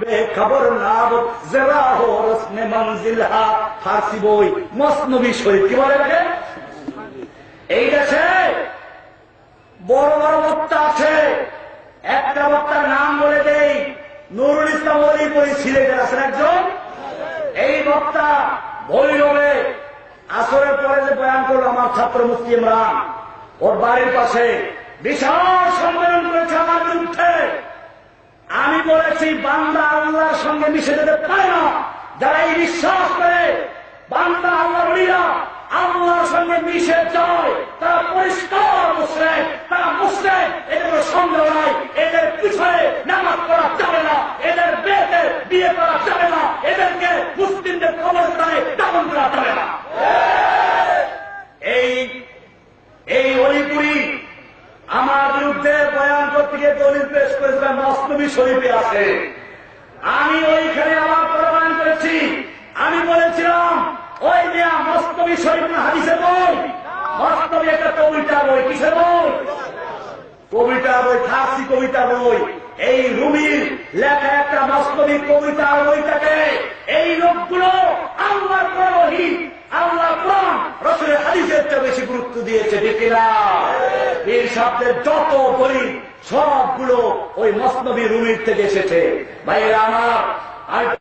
বেখবর নাব জরা হো রসনে মঞ্জিল হা, ফার্সি বই মসনবী শরীফ। কি বলে এই দেশে বড় বড় বক্তা আছে। একটা বক্তার নাম বলে দেই, নুরুল ইসলাম অলিপুরি সিলেটের আছেন একজন? এই বক্তা ভৈরবে আসরের পরে যে বয়ান করল, আমার ছাত্র মুফতি ইমরান, ওর বাড়ির পাশে বিশাল সম্মেলন করেছে আমার বিরুদ্ধে। বলেছি, বান্দা আল্লাহর সঙ্গে মিশে যেতে পারে না। যারা এই বিশ্বাস করে, বান্দা আল্লাহ বলিরা আল্লাহর সঙ্গে মিশে যায়, তারা পরিষ্কার মুসলে তারা মুসলে এদের সন্দেহ নাই, এদের পিছনে নামাজ পড়া যাবে না, এদের বিয়েতে বিয়ে করা যাবে না, এদেরকে মুসলিমদের কবরস্থানে দাপন করা যাবে না। এই এই অলিপুরি আমার বিরুদ্ধে বয়ান গিয়ে দলিল পেশ করেছিলাম মস্তবি শরীফে আছে। আমি ওইখানে আমার প্রমাণ করেছি। আমি বলেছিলাম, ওই মেয়া মস্তবি শরীফ না হাদিসে বই? মস্তবি একটা কবিতা বই, কিসের বই? কবিতা বই, ফার্সি কবিতা বই। এই রুমির লেখা একটা বাস্তবিক কবিতার বইটাকে এই লোকগুলো আল্লাহর পরহি আল্লাহ রসুলের হাদিসের চেয়ে বেশি গুরুত্ব দিয়েছে দেখিলা এই শব্দের যত গরিব সবগুলো ওই মসনবী রুমির থেকে এসেছে। ভাইয়েরা আমার